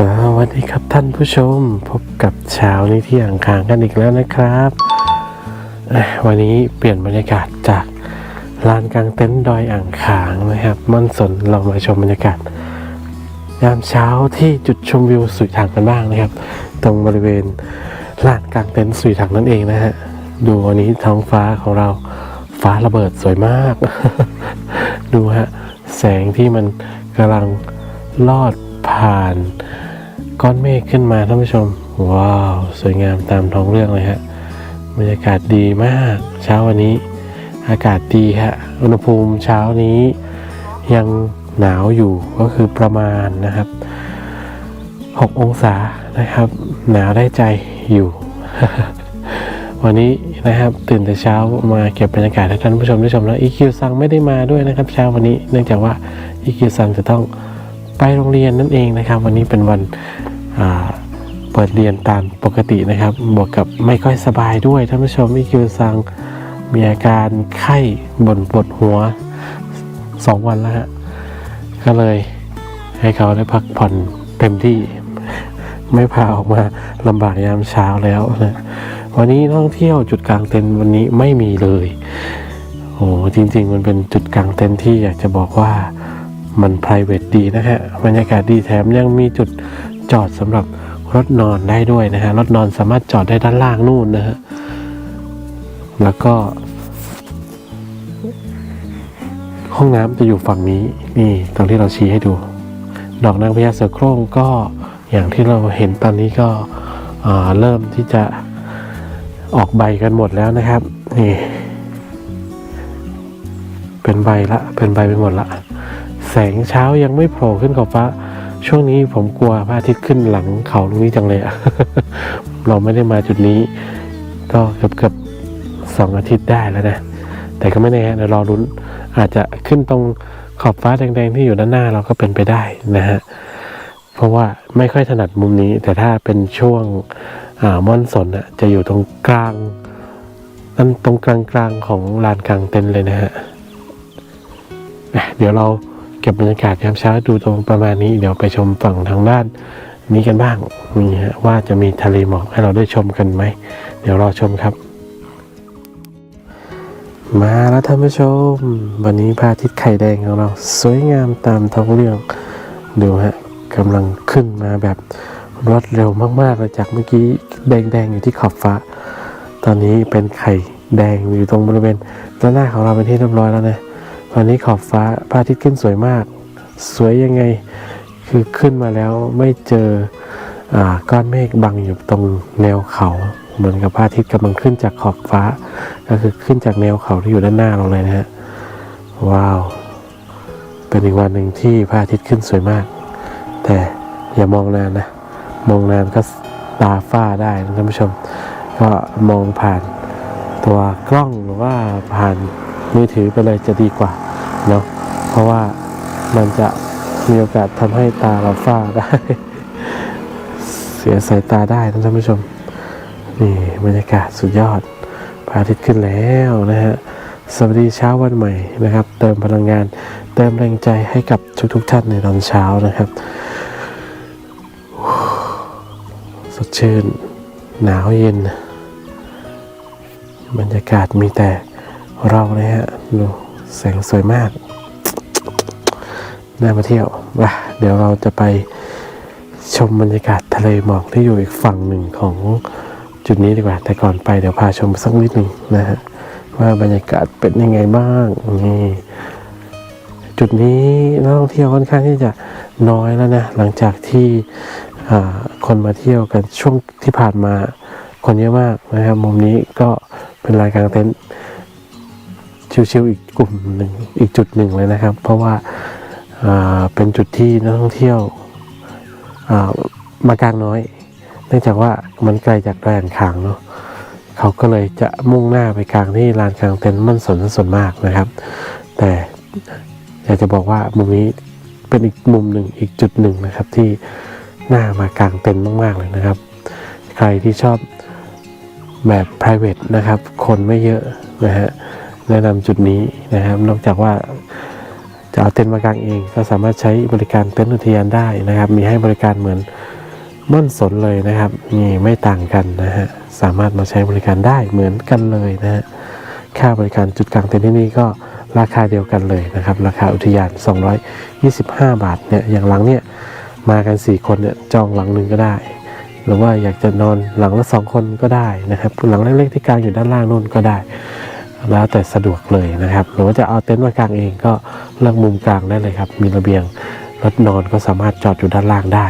สวัสดีครับท่านผู้ชมพบกับเช้านี้ที่อ่างคางกันอีกแล้วนะครับ วันนี้เปลี่ยนบรรยากาศจากลานกลางเต็นท์ดอยอ่างขางนะครับม่อนสนเรามาชมบรรยากาศยามเช้าที่จุดชมวิวสุยถังกันบ้างนะครับ ตรงบริเวณลานกลางเต็นท์สุยถังนั่นเองนะฮะดูวันนี้ท้องฟ้าของเราฟ้าระเบิดสวยมาก ดูฮะแสงที่มันกำลังลอด ผ่านก้อนเมฆขึ้นมาท่านผู้ชม ว้าว สวยงามตามท้องเรื่องเลยฮะบรรยากาศดีมาก เช้าวันนี้ อากาศดีฮะอุณหภูมิเช้านี้ยังหนาวอยู่ก็คือประมาณนะครับ 6 องศานะครับ หนาวได้ใจอยู่ วันนี้นะครับตื่นแต่เช้ามาเก็บบรรยากาศให้ท่านผู้ชมได้ชมแล้วอีคิวซังไม่ได้มาด้วยนะครับ เช้าวันนี้เนื่องจากว่าอีคิวซังจะต้อง ไปโรงเรียนนั่นเองนะครับ วันนี้เป็นวันเปิดเรียนตามปกตินะครับ บวกกับไม่ค่อยสบายด้วยท่านผู้ชมอีคิวซังมีอาการไข้บ่นปวดหัวสองวันแล้วฮะก็เลยให้เขาได้พักผ่อนเต็มที่ ไม่พาออกมาลำบากยามเช้าแล้วนะวันนี้ท่องเที่ยวจุดกลางเต็นท์วันนี้ไม่มีเลยโอ้จริง ๆ มันเป็นจุดกลางเต็นท์ที่อยากจะบอกว่า มัน p r i v a t ดีนะฮะบรรยากาศดีแถมยังมีจุดจอดสำหรับรถนอนได้ด้วยนะฮะรถนอนสามารถจอดได้ด้านล่างนู่นนะฮะแล้วก็ ห้องน้ำจะอยู่ฝั่งนี้นี่ตรงที่เราชี้ให้ดู ดอกนางพญาเสือโคร่งก็อย่างที่เราเห็นตอนนี้ก็เริ่มที่จะออกใบกันหมดแล้วนะครับนี่เป็นใบละเป็นใบไปหมดละ แสงเช้ายังไม่โผล่ขึ้นขอบฟ้า ช่วงนี้ผมกลัวพระอาทิตย์ขึ้นหลังเขาตรงนี้จังเลยอะเราไม่ได้มาจุดนี้ ก็เกือบเกือบๆสองอาทิตย์ได้แล้วนะ แต่ก็ไม่แน่เดี๋ยวรอรุ้นอาจจะขึ้นตรงขอบฟ้าแดงๆที่อยู่ด้านหน้าเราก็เป็นไปได้นะฮะเพราะว่าไม่ค่อยถนัดมุมนี้ แต่ถ้าเป็นช่วงอ่าม่อนสนอะจะอยู่ตรงกลางนั่นตรงกลางๆของลานกลางเต็นท์เลยนะฮะ เดี๋ยวเรา ก็บบรรยากาศยามเช้าดูตรงประมาณนี้เดี๋ยวไปชมฝั่งทางด้านนี้กันบ้างมีฮะว่าจะมีทะเลหมอกให้เราได้ชมกันไหม เดี๋ยวรอชมครับ มาแล้วท่านผู้ชม วันนี้พระอาทิตย์ไข่แดงของเรา สวยงามตามท้องเรื่องดูฮะกำลังขึ้นมาแบบรวดเร็วมากๆเลยจากเมื่อกี้แดงๆอยู่ที่ขอบฟ้า ตอนนี้เป็นไข่แดงอยู่ตรงบริเวณด้านหน้าของเราเป็นที่เรียบร้อยแล้วนะ วันนี้ขอบฟ้าพระอาทิตย์ขึ้นสวยมาก สวยยังไงคือขึ้นมาแล้วไม่เจออาก้อนเมฆบังอยู่ตรงแนวเขา เหมือนกับพระอาทิตย์กำลังขึ้นจากขอบฟ้า ก็คือขึ้นจากแนวเขาที่อยู่ด้านหน้าเราเลยนะฮะว้าว เป็นอีกวันหนึ่งที่พระอาทิตย์ขึ้นสวยมาก แต่อย่ามองนานนะ มองนานก็ตาฝ้าได้นะท่านผู้ชม ก็มองผ่านตัวกล้องหรือว่าผ่านมือถือไปเลยจะดีกว่า เนาะเพราะว่ามันจะมีโอกาสทำให้ตาเราฝ้าได้ เสียสายตาได้นะท่านผู้ชม นี่บรรยากาศสุดยอดพระอาทิตย์ขึ้นแล้วนะฮะสวัสดีเช้าวันใหม่นะครับ เติมพลังงาน เติมแรงใจให้กับทุกๆท่านในตอนเช้านะครับ สดชื่น หนาวเย็น บรรยากาศมีแต่เรานะฮะดู แสงสวยมาก น่ามาเที่ยวว่ะเดี๋ยวเราจะไปชมบรรยากาศทะเลหมอกที่อยู่อีกฝั่งหนึ่งของจุดนี้ดีกว่า แต่ก่อนไปเดี๋ยวพาชมสักนิดหนึ่งนะฮะว่าบรรยากาศเป็นยังไงบ้างนี่จุดนี้นักท่องเที่ยวค่อนข้างที่จะน้อยแล้วนะหลังจากที่คนมาเที่ยวกันช่วงที่ผ่านมาคนเยอะมากนะครับ มุมนี้ก็เป็นรายกลางเต็นท์ ชิวๆอีกกลุ่มหนึ่งอีกจุดหนึ่งเลยนะครับ เพราะว่าาเป็นจุดที่นักท่องเที่ยวามากลางน้อย เนื่องจากว่ามันไกลจากแดนขางเนาะเขาก็เลยจะมุ่งหน้าไปกลางที่ลานกลางเต็นท์มั่นสนส่วนมากนะครับ แต่อยากจะบอกว่ามุมนี้เป็นอีกมุมหนึ่งอีกจุดหนึ่งนะครับที่น่ามากางเต็นท์มาก ๆ เลยนะครับ ใครที่ชอบแบบ private นะครับ คนไม่เยอะนะฮะ แนะนำจุดนี้นะครับ นอกจากว่าจะเอาเต็นท์มากางเอง ก็สามารถใช้บริการเต็นท์อุทยานได้นะครับ มีให้บริการเหมือนม่อนสนเลยนะครับนี่ไม่ต่างกันนะฮะสามารถมาใช้บริการได้เหมือนกันเลยนะฮะค่าบริการจุดกลางเต็นท์ที่นี่ก็ราคาเดียวกันเลยนะครับ ราคาอุทยาน 225 บาทเนี่ยอย่างหลังเนี่ยมากัน 4 คนเนี่ยจองหลังหนึ่งก็ได้ หรือว่าอยากจะนอนหลังละสองคนก็ได้นะครับหลังเล็กๆที่กลางอยู่ด้านล่างนู่นก็ได้ แล้วแต่สะดวกเลยนะครับ หรือว่าจะเอาเต็นท์มากางเองก็เลือกมุมกลางได้เลยครับ มีระเบียงรถนอนก็สามารถจอดอยู่ด้านล่างได้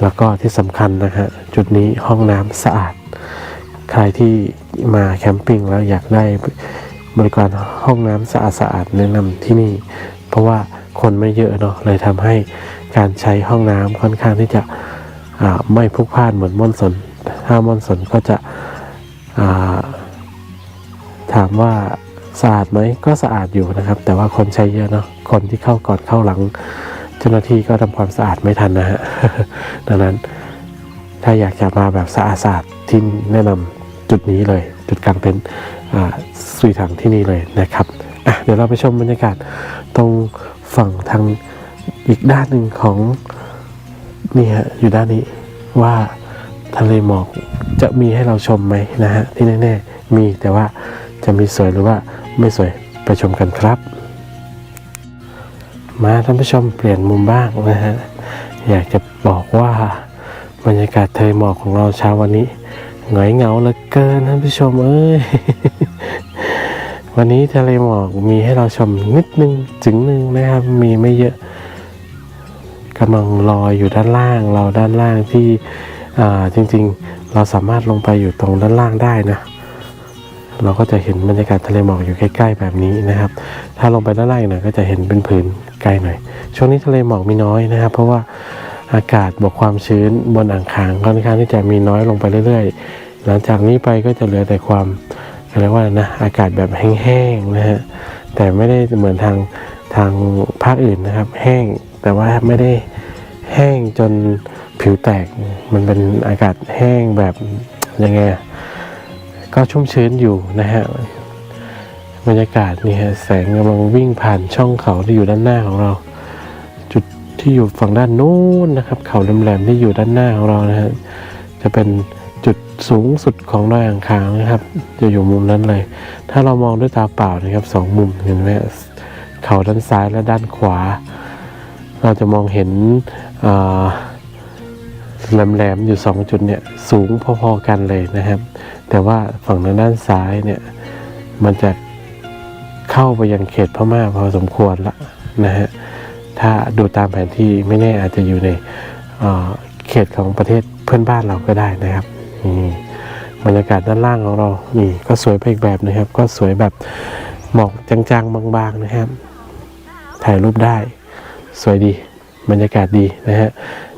แล้วก็ที่สำคัญนะฮะจุดนี้ห้องน้ำสะอาด ใครที่มาแคมปิ้งแล้วอยากได้บริการห้องน้ำสะอาดสะอาดๆแนะนำที่นี่ เพราะว่าคนไม่เยอะเนาะเลยทำให้การใช้ห้องน้ำค่อนข้างที่จะไม่พลุกพล่านเหมือนม่อนสนถ้าม่อนสนก็จะอ่าามว่าสะอาดไหมก็สะอาดอยู่นะครับ แต่ว่าคนใช้เยอะเนาะคนที่เข้าก่อนเข้าหลัง เจ้าหน้าที่ก็ทำความสะอาดไม่ทันนะฮะดังนั้นถ้าอยากจะมาแบบสะอาดสะอาดที่แนะนำจุดนี้เลย จุดกลางเต็นท์สุยถังที่นี่เลยนะครับอะเดี๋ยวเราไปชมบรรยากาศตรงฝั่งทางอีกด้านหนึ่งของนี่ฮะอยู่ด้านนี้ว่าทะเลหมอกจะมีให้เราชมไหมนะฮะที่แน่ๆมีแต่ว่า จะมีสวยหรือว่าไม่สวยไปชมกันครับ มาท่านผู้ชมเปลี่ยนมุมบ้างนะฮะอยากจะบอกว่าบรรยากาศทะเลหมอกของเราเช้าวันนี้หงอยเหงาเหลือเกินท่านผู้ชมเอ้ยวันนี้ทะเลหมอกมีให้เราชมนิดนึงจึงหนึ่งนะครับ มีไม่เยอะกำลังลอยอยู่ด้านล่างเราด้านล่างที่จริง ๆ เราสามารถลงไปอยู่ตรงด้านล่างได้นะ เราก็จะเห็นบรรยากาศทะเลหมอกอยู่ใกล้ ๆ แบบนี้นะครับ ถ้าลงไปด้านล่างหน่อยก็จะเห็นเป็นผืนไกลหน่อย ช่วงนี้ทะเลหมอกมีน้อยนะครับ เพราะว่าอากาศบวกความชื้นบนอ่างขางค่อนข้างที่จะมีน้อยลงไปเรื่อย ๆ หลังจากนี้ไปก็จะเหลือแต่ความเรียกว่าอะนะอากาศแบบแห้งๆนะฮะแต่ไม่ได้เหมือนทางทางภาคอื่นนะครับ แห้งแต่ว่าไม่ได้แห้งจนผิวแตก มันเป็นอากาศแห้งแบบยังไงอะ ก็ชุ่มชื้นอยู่นะฮะบรรยากาศนี่ฮะแสงกำลังวิ่งผ่านช่องเขาที่อยู่ด้านหน้าของเรา จุดที่อยู่ฝั่งด้านนู้นนะครับ เขาแหลมๆที่อยู่ด้านหน้าของเรานะฮะจะเป็นจุดสูงสุดของดอยอ่างขางนะครับ จะอยู่มุมนั้นเลย ถ้าเรามองด้วยตาเปล่านะครับสองมุมเห็นไหมเขาด้านซ้ายและด้านขวา เราจะมองเห็นอ่า แหลมๆอยู่สองจุดเนี่ยสูงพอๆกันเลยนะครับ แต่ว่าฝั่งด้านซ้ายเนี่ยมันจะเข้าไปยังเขตพม่าพอสมควรละนะฮะถ้าดูตามแผนที่ไม่แน่อาจจะอยู่ในเเขตของประเทศเพื่อนบ้านเราก็ได้นะครับนี่บรรยากาศด้านล่างของเรานี่ก็สวยไปอีกแบบนะครับ ก็สวยแบบหมอกจางๆบางๆนะครับ ถ่ายรูปได้ สวยดี บรรยากาศดีนะฮะ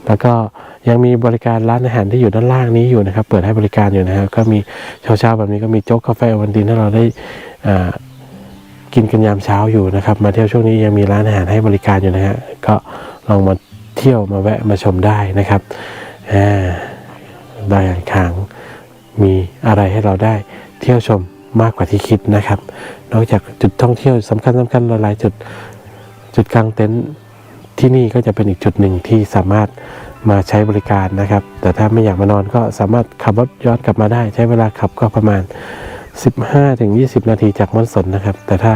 แล้วก็ ยังมีบริการร้านอาหารที่อยู่ด้านล่างนี้อยู่นะครับ เปิดให้บริการอยู่นะครับก็มีเช้าๆแบบนี้ก็มีโจ๊กกาแฟวันดินให้เราได้กินกันยามเช้าอยู่นะครับ มาเที่ยวช่วงนี้ยังมีร้านอาหารให้บริการอยู่นะฮะก็ลองมาเที่ยวมาแวะมาชมได้นะครับดอยอ่างขางมีอะไรให้เราได้เที่ยวชมมากกว่าที่คิดนะครับ นอกจากจุดท่องเที่ยวสำคัญสำคัญหลายๆจุดจุดกลางเต็นท์ที่นี่ก็จะเป็นอีกจุดหนึ่งที่สามารถ มาใช้บริการนะครับ แต่ถ้าไม่อยากมานอนก็สามารถขับรถย้อนกลับมาได้ ใช้เวลาขับก็ประมาณ 15-20 นาทีจากม่อนสนนะครับ แต่ถ้า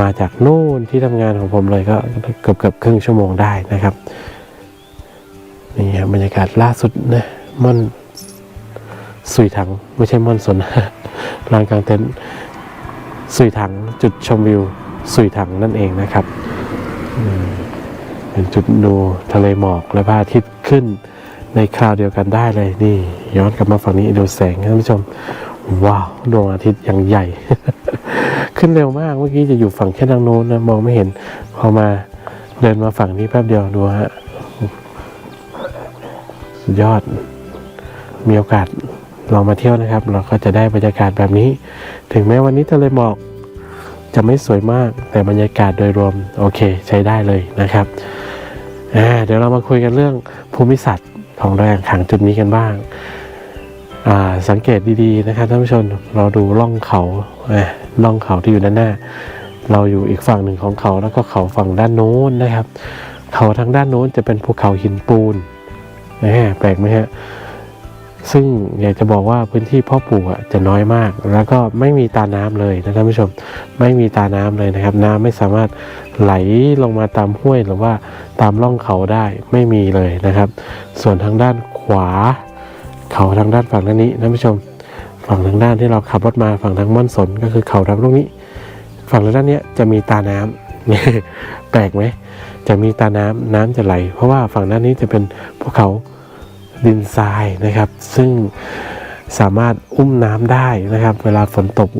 มาจากนู่นที่ทำงานของผมเลยก็เกือบเกือบๆครึ่งชั่วโมงได้นะครับนี่ครับบรรยากาศล่าสุดนะม่อนสุยถังไม่ใช่ม่อนสนลานกลางเต็นท์สุยถังจุดชมวิวสุยถังนั่นเองนะครับเป็นจุดดูทะเลหมอกและพระอาทิตย์ ขึ้นในคราวเดียวกันได้เลยนี่ย้อนกลับมาฝั่งนี้ดูแสงท่านผู้ชม ว้าวดวงอาทิตย์อย่างใหญ่ ขึ้นเร็วมากเมื่อกี้จะอยู่ฝั่งแค่ทางโน้นนะมองไม่เห็น พอมาเดินมาฝั่งนี้แป๊บเดียวดูฮะสุดยอดมีโอกาสลองมาเที่ยวนะครับ เราก็จะได้บรรยากาศแบบนี้ ถึงแม้วันนี้ทะเลหมอกจะไม่สวยมากแต่บรรยากาศโดยรวมโอเคใช้ได้เลยนะครับ เดี๋ยวเรามาคุยกันเรื่องภูมิศาสตร์ของดอย่างขางจุดนี้กันบ้างาสังเกตดีๆนะครับท่านผู้ชมเราดูล่องเขาอ่าล่องเขาที่อยู่ด้านหน้า เราอยู่อีกฝั่งหนึ่งของเขาแล้วก็เขาฝั่งด้านโน้นนะครับ เขาทางด้านโน้นจะเป็นภูเขาหินปูนนะฮะแปลกไหมฮะ ซึ่งอยากจะบอกว่าพื้นที่พ่อปลูกอะจะน้อยมาก แล้วก็ไม่มีตาน้ำเลยนะท่านผู้ชม ไม่มีตาน้ำเลยนะครับ น้ำไม่สามารถไหลลงมาตามห้วยหรือว่าตามร่องเขาได้ไม่มีเลยนะครับ ส่วนทางด้านขวา เขาทางด้านฝั่งด้านนี้ท่านผู้ชม ฝั่งทางด้านที่เราขับรถมาฝั่งทางม่อนสนก็คือเขาทางลูกนี้ ฝั่งทางด้านนี้จะมีตาน้ำแปลกไหมจะมีตาน้ำน้ำจะไหล เพราะว่าฝั่งด้านนี้จะเป็นภูเขา ดินทรายนะครับ ซึ่งสามารถอุ้มน้ำได้นะครับ เวลาฝนตก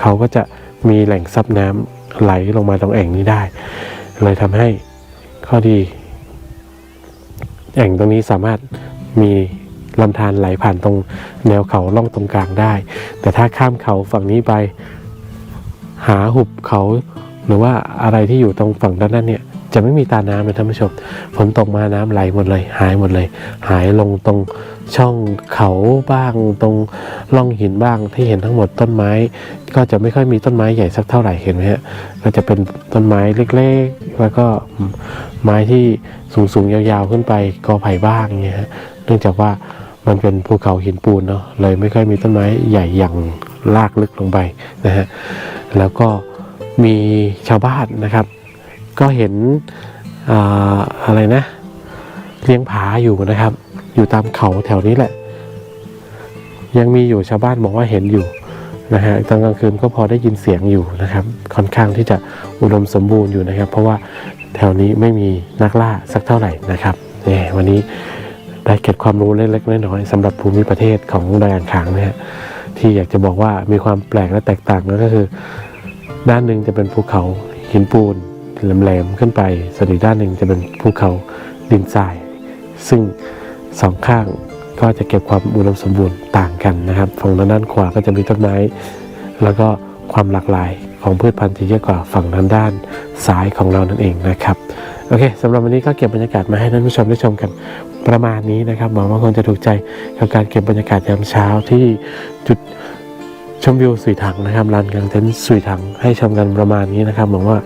เขาก็จะมีแหล่งซับน้ำไหลลงมาตรงแอ่งนี้ได้ เลยทำให้ข้อดี แอ่งตรงนี้สามารถมีลำธารไหลผ่านตรงแนวเขาล่องตรงกลางได้ แต่ถ้าข้ามเขาฝั่งนี้ไป หาหุบเขาหรือว่าอะไรที่อยู่ตรงฝั่งด้านนั้นเนี่ย จะไม่มีตาน้ำเลยท่านผู้ชมฝนตกมาน้ำไหลหมดเลย หายหมดเลย หายลงตรงช่องเขาบ้างตรงร่องหินบ้างที่เห็นทั้งหมดต้นไม้ ก็จะไม่ค่อยมีต้นไม้ใหญ่สักเท่าไหร่เห็นไหมฮะก็จะเป็นต้นไม้เล็กๆ แล้วก็ไม้ที่สูงๆยาวๆขึ้นไปกอไผ่บ้างเนี่ยฮะเนื่องจากว่ามันเป็นภูเขาหินปูนเนาะเลยไม่ค่อยมีต้นไม้ใหญ่อย่างลากลึกลงไปนะฮะแล้วก็มีชาวบ้านนะครับ ก็เห็นอ่าอะไรนะเลี้ยงผาอยู่นะครับ อยู่ตามเขาแถวนี้แหละ ยังมีอยู่ชาวบ้านบอกว่าเห็นอยู่นะฮะตอนกลางคืนก็พอได้ยินเสียงอยู่นะครับ ค่อนข้างที่จะอุดมสมบูรณ์อยู่นะครับ เพราะว่าแถวนี้ไม่มีนักล่าสักเท่าไหร่นะครับเนี่ยวันนี้ได้เก็บความรู้เล็กๆน้อยๆสำหรับภูมิประเทศของดอยอ่างขางนะฮะที่อยากจะบอกว่ามีความแปลกและแตกต่างก็คือ ด้านหนึ่งจะเป็นภูเขาหินปูน แหลมๆขึ้นไปส่วนอีกด้านหนึ่งจะเป็นภูเขาดินทราย ซึ่งสองข้างก็จะเก็บความอุดมสมบูรณ์ต่างกันนะครับฝั่งด้านขวาก็จะมีต้นไม้ แล้วก็ความหลากหลายของพืชพันธุ์ที่เยอะกว่าฝั่งทางด้านซ้ายของเรานั่นเองนะครับโอเคสำหรับวันนี้ก็เก็บบรรยากาศมาให้ท่านผู้ชมได้ชมกันประมาณนี้นะครับหวังว่าคงจะถูกใจกับการเก็บบรรยากาศยามเช้าที่จุดชมวิวสุยถังนะครับลานกลางเต็นท์สุยถังให้ชมกันประมาณนี้นะครับหวังว่า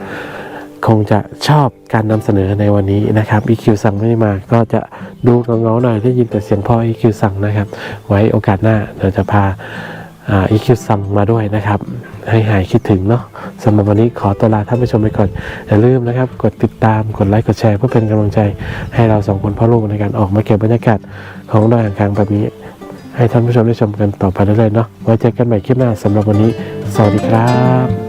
คงจะชอบการนำเสนอในวันนี้นะครับ EQ สั่งไม่ได้มา ก็จะดูเงาๆหน่อยที่ยินแต่เสียงพ่อ EQ สั่งนะครับ ไว้โอกาสหน้าเราจะพาอ่า EQ สั่งมาด้วยนะครับ ให้หายคิดถึงเนาะสำหรับวันนี้ขอตัวลาท่านผู้ชมไปก่อน อย่าลืมนะครับ กดติดตามกดไลค์กดแชร์เพื่อเป็นกำลังใจ ให้เราสองคนพ่อลูกในการออกมาเก็บบรรยากาศของดอยอ่างคางแบบนี้ ให้ท่านผู้ชมได้ชมกันต่อไปเรื่อยๆเนาะไว้เจอกันใหม่คลิปหน้าสำหรับวันนี้ สวัสดีครับ